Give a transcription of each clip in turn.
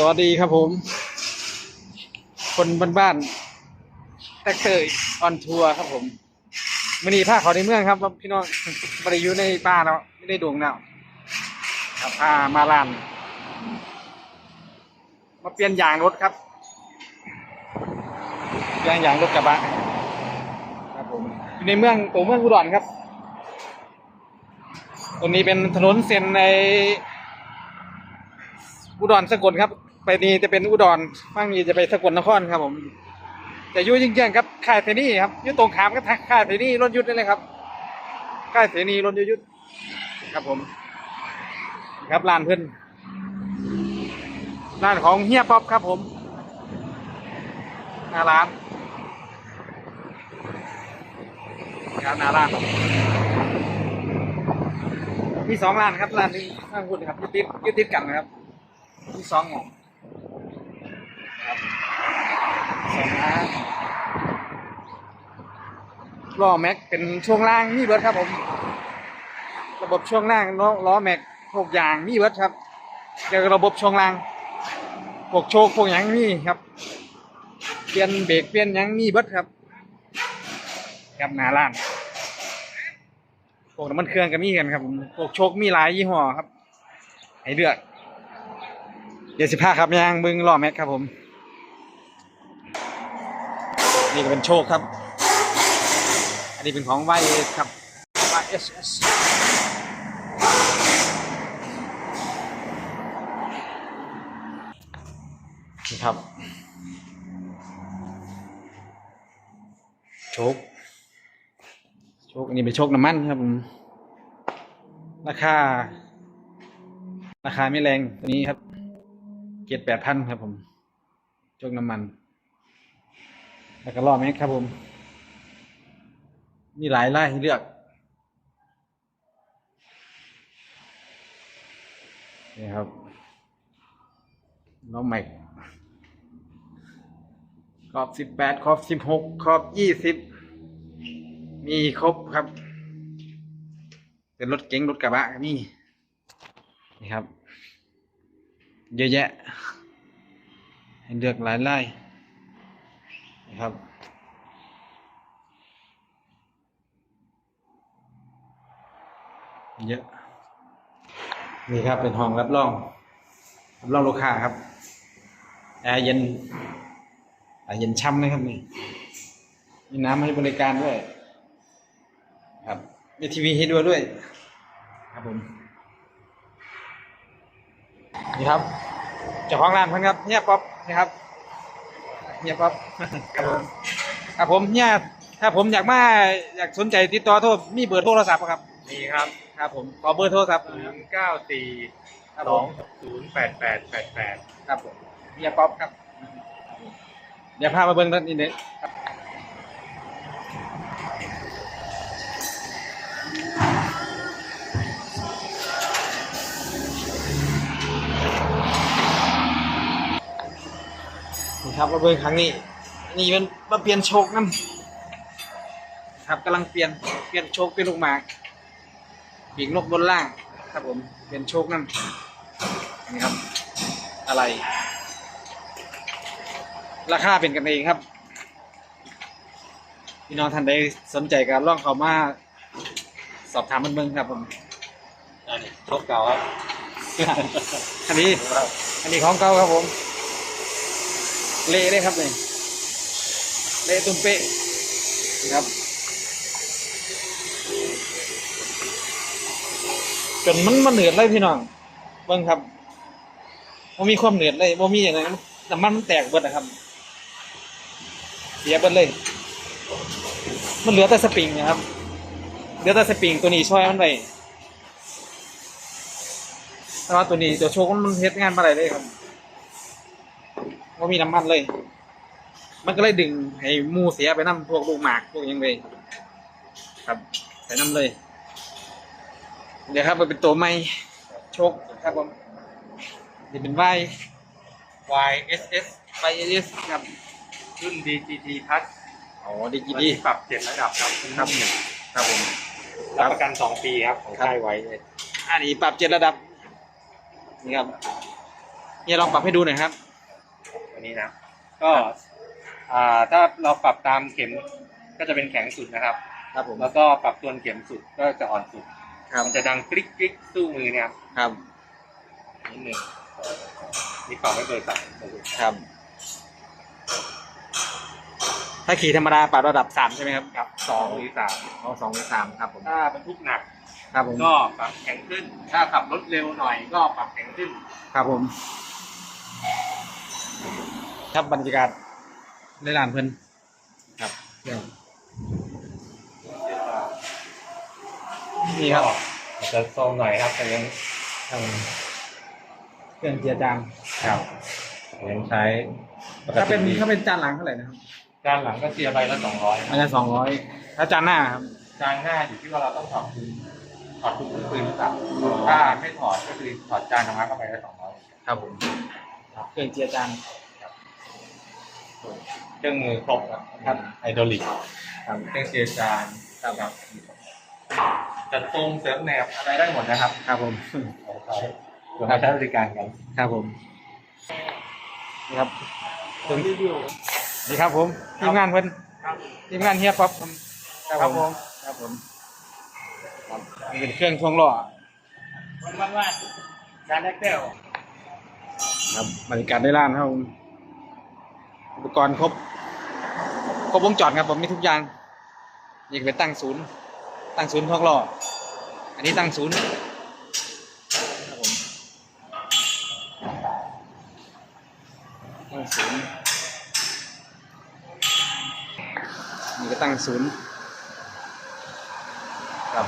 สวัสดีครับผม คนบ้านๆแท็กเตอร์ออนทัวร์ครับผมมันนี่ผ้าเขาในเมืองครับพี่น้องไม่ได้อยู่ในป่าเนาะไม่ได้ดวงเนาะครับพามาลาน มาเปลี่ยนยางรถครับเปลี่ยนยางรถกระบะครับผมอยู่ในเมืองตัวเมืองอุดรครับตรงนี้เป็นถนนเส้นในอุดรสกลครับ ไปนี่จะเป็นอุดรฝั่งนี้จะไปสกลนครครับ ผมจะยู่ยิ่งแย่งๆครับค่ายเสนีครับยู่ตรงขามก็ทักค่ายเสนีรถยุทธนี่เลยครับค่ายเสนีรถยุทธครับผม ครับร้านเพื่อนร้านของเฮียป๊อปครับผมหน้าร้านครับหน้าร้านมีสองร้านครับร้านหนึงข้างคุณครับยึดติดยึดติดกันนะครับมีสองหมองครับ สองร้านล้อแม็กเป็นช่วงล่างนี่เบิร์ดครับผม ระบบช่วงล่างล้อล้อแม็กพวกยางนี่เบิร์ดครับเกี่ยวกับระบบช่วงล่างพวกโชคพวกหยังนี่ครับเปลี่ยนเบรกเปลี่ยนยังนี่เบิร์ดครับครับหน้าร้านพวกน้ำมันเครื่องก็มีกันครับผมพวกโชคมีหลายยี่ห้อครับ ให้เลือกเดี๋ยวสิบห้าครับยางบึงล้อแม็กครับผม นี่ก็เป็นโชคครับ อันนี้เป็นของ y ยครับ YSS นี่ครับโชคโชคอันนี้เป็นโชคน้ำมันครับผมราคา ราคาไม่แรงตัวนี้ครับเจ็ดแปดพันครับผมโชคน้ำมัน แล้วก็ล้อแม็กครับผม มีหลายไล่ให้เลือกนี่ครับล้อแม็กขอบสิบแปดขอบสิบหกขอบยี่สิบมีครบครับ เป็นรถเก๋งรถกระบะก็มีนี่ครับ เยอะแยะ ให้เลือกหลายไล่ นะครับ เยอะ นี่ครับเป็นห้องรับรองรับรองลูกค้าครับแอร์เย็นแอร์เย็นช่ำเลยครับนี่มีน้ำให้บริการด้วย ครับมีทีวีให้ดูด้วย ครับผมนี่ครับเจ้าของร้านเพิ่นครับเฮียป๊อปนี่ครับ เฮียป๊อปครับผมครับผมเฮียถ้าผมอยากมาอยากสนใจติดต่อโทรมีเบอร์โทรศัพท์ปะครับมีครับครับผมขอเบอร์โทรศัพท์ศูนย์เก้าสี่ครับสผองมศูนย์แปดแปดแปดแปด ครับผมเฮียป๊อปครับ เดี๋ยวพามาเบิ่งรถนิดนึงครับ ครับมาเบิ่งครั้งนี้นี่เป็นมาเปลี่ยนโชคนั่นครับกำลังเปลี่ยนเปลี่ยนโชคเป็นลูกหมากปีกนกบนล่างครับผมเปลี่ยนโชคนั่นนี่ครับ อะไร ราคาเป็นกันเองครับพี่น้องท่านใดสนใจการล่องเขามาสอบถามมันเบิ่งครับผมอันนี้ทบเก่าครับ อันนี้ อันนี้ของเก่าครับผม เละเลยครับเลยเละตุ้มเป๊ะนะครับ จนมันมันเหนือดเลยพี่น้องเบิ่งครับมันมีความเหนือดเลยมันมีอย่างไรน้ำมันมันแตกเบิดนะครับ เสียเบิดเลย มันเหลือแต่สปริงนะครับเหลือแต่สปริงตัวนี้ช่วยมันไปแต่ว่าตัวนี้ตัวโชว์มันเฮ็ดงานมาได้เลยครับ ว่ามีน้ำมันเลย มันก็เลยดึงให้หมูเสียไปน้ำพวกลูกหมากพวกหยังเลยครับไปน้ำเลย เดี๋ยวครับมันเป็นตัวใหม่โชคครับผมนี่เป็นไว YSS ไวเอสครับรุ่น DGT Plus อ๋อดีวันดีนี้ปรับเจ็ดระดับครับครับครับผมรับประกันสองปีครับของครับค่ายไว้เลยอันนี้ปรับเจ็ดระดับนี่ครับเฮียลองปรับให้ดูหน่อยครับ อันนี้นะ ก็อ่าถ้าเราปรับตามเข็มก็จะเป็นแข็งสุดนะครับ ครับผม แล้วก็ปรับตัวเข็มสุดก็จะอ่อนสุดครับ มันจะดังกริ๊กกริ๊กสู้มือเนี่ยครับครับ นิดหนึ่งนี่ปรับไม่เบอร์สามครับ ถ้าขี่ธรรมดาปรับระดับสามใช่ไหมครับกับสองหรือสามเอาสองหรือสามครับผม ถ้าบรรทุกหนัก ครับผม ก็ปรับแข็งขึ้น ถ้าขับรถเร็วหน่อยก็ปรับแข็งขึ้น ครับผม ครับบรรยากาศในร้านเพิ่นครับเดี๋ยวนี่ครับอาจจะโซมหน่อยครับแต่ยังครับผมเครื่องเจียจานครับยังใช้ปกถ้าติเป็นดีถ้าเป็นจานหลังเท่าไหร่นะครับจานหลังก็เสียใบละสองร้อยอันละสองร้อยถ้าจานหน้าครับจานหน้าอยู่ที่ว่าเราต้องถอดคืนถอดทุกคืนหรือเปล่าถ้าไม่ถอดก็คือถอดจานออกมาก็ไปละสองร้อยครับผมเครื่องเจียจาน เครื่องมือครบครับไฮดรอลิกครับเครื่องเจียจานครับจัดทรงเสริมแหนบอะไรได้หมดนะครับ ครับผมเราใช้เราใช้บริการกัน ครับผมนี่ครับถึงนี่ครับผม ทีมงานเพิ่นครับทีมงานเฮียป๊อปครับครับผม ครับผมครับนี่เป็นเครื่องช่วงล้อวันวันว่าจานแรกเต้วครับบริการได้ร้านครับผมอุ ปกรณ์ครบ ครบวงจรครับผมมีทุกอย่างยังไปตั้งศูนย์ ตั้งศูนย์ช่วงล้ออันนี้ตั้งศูนย์ครับผมตั้งศูนย์นี่ก็ตั้งศูนย์ครับ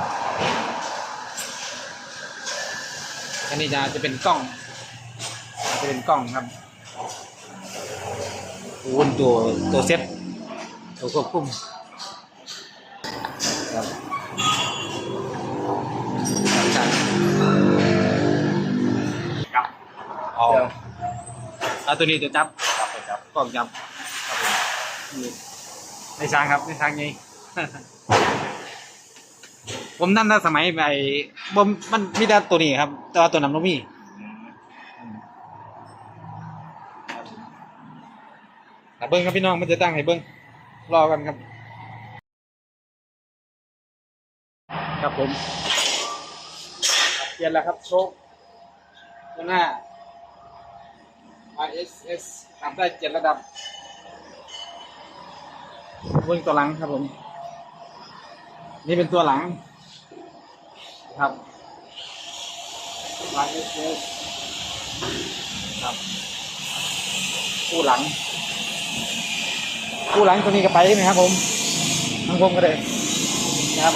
อันนี้จะจะเป็นกล้อง จะเป็นกล้องครับ วนตัวตัวเซ็ตตัวควบคุมครับครับครับเอาเอาตัวนี้ตัวจับครับครับกล้องจับครับผมนี่ในช้างครับในช้างไงผมนั่นถ้าสมัยไปบ่มมันมีแต่ตัวนี้ครับ แต่ว่าตัวนั้นบ่มี แต่ เบิ้งครับพี่น้องมันจะตั้งให้เบิ้งรอกันครับ ครับผมเปลี่ยนแล้วครับโชคตัวหน้า ISS ทำได้เจ็ดระดับเบิ้งตัวหลังครับผม นี่เป็นตัวหลัง ครับ ISS ครับ คู่หลัง คู่หลังตัวนี้ก็ไปนะครับผมทางผมก็เลยนะครับ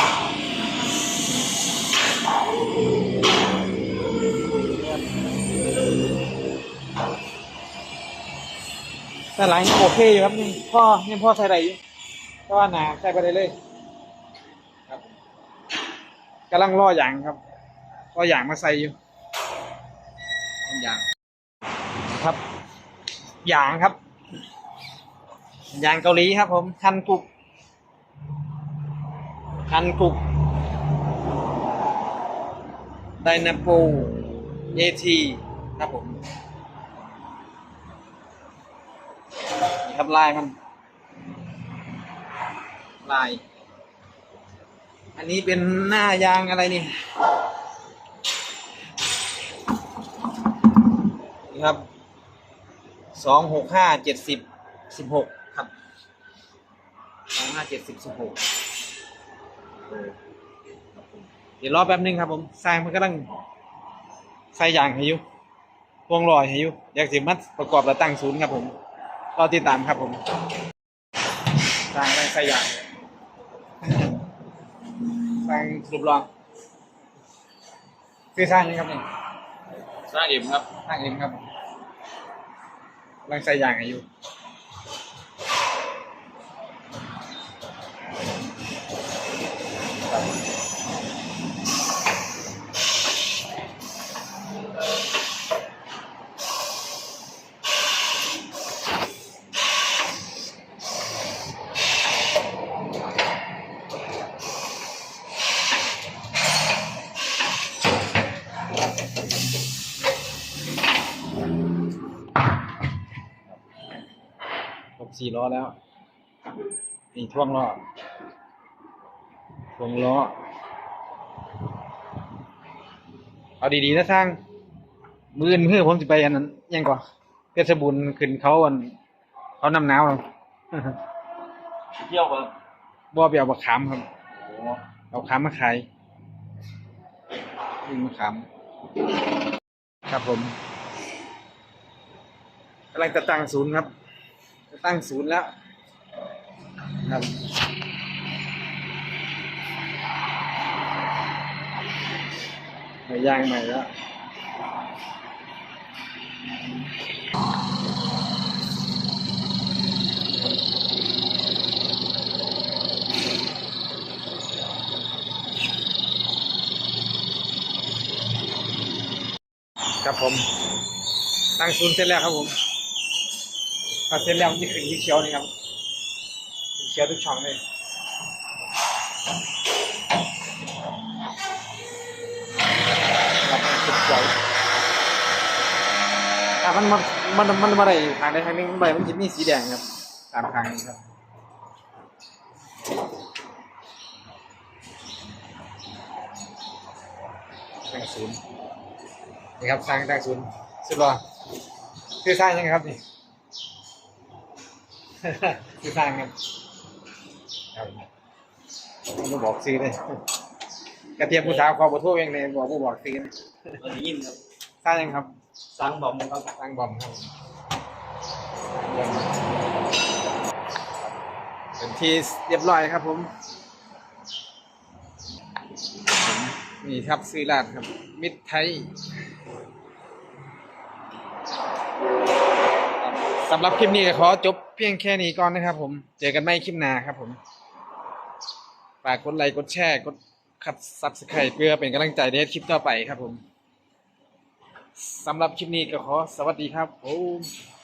แต่หลังโอเคอยู่ครับยังพ่อยังพ่อใส่ได้อยู่เพราะว่าหนาใส่ไปได้เลยครับกำลังรออย่างครับรออย่างมาใส่อยู่อย่างครับอย่างครับ ยางเกาหลีครับผม คันกุก คันกุก ไดนาโปเอทีครับผม นี่ครับลายมัน ลาย อันนี้เป็นหน้ายางอะไรนี่ นี่ครับสองหกห้าเจ็ดสิบสิบหก ห้าเจ็ดสิบสิบหกเดี๋ยวรอแป๊บนึงครับผมสร้างมันกำลังใส่ยางให้อยู่วงลอยให้อยู่อยากสิมัดประกอบและตั้งศูนย์ครับผมรอติดตามครับผมสร้างกำลังใส่ยางสร้างรูปรองคือสร้างนี่ครับนี่สร้างเอ็มครับสร้างเองครับกำลังใส่ยางให้อยู่ สี่ล้อแล้ว นี่ท่วงล้อท่วงล้อ เอาดีๆนะสร้าง มือนเพื่อผมจะไปอันนั้นยังก่อนเพชรบุญขึ้นเขาอัน เขานำหนาวเที่ยวกันบ่ไปเอาบักขามครับโอ้เอาขามมาขายวิ่งมาขามครับผมกำลังจะตั้งศูนย์ครับ จะตั้งศูนย์แล้วครับใหม่ย่างใหม่แล้วครับผม ตั้งศูนย์เสร็จแล้วครับผม เสร็จแล้วมันจะขึ้นที่เขียวนี่ครับเขียวทุกช่องเลยครับขึ้นเขียอะมันมันมันมันมาได้ทางใดทางหนึงมันไปมันจะมีสีแดงครับตามทางนี้ครับตั้งศูนย์นี่ครับสร้างตั้งศูนย์สุดหรอคือสร้างยังไงครับนี่ คือสร้างครับครับผมไม่บอกซื้อเลยกระเทียมผู้สาวขอบ่โทษเองเลยบอกบ่บอกซื้อนะเราได้ยินครับสร้างยังครับสังบอมครับสร้างบอมครับเป็นที่เรียบร้อยครับ ผมผมนี่ครับซื้อร้านครับ มิตรไทย สำหรับคลิปนี้ก็ขอจบเพียงแค่นี้ก่อนนะครับผมเจอกันใหม่คลิปหน้าครับผมฝากกดไลค์กดแชร์กดขับซับสไครต์เพื่อเป็นกำลังใจในคลิปต่อไปครับผมสำหรับคลิปนี้ก็ขอสวัสดีครับผม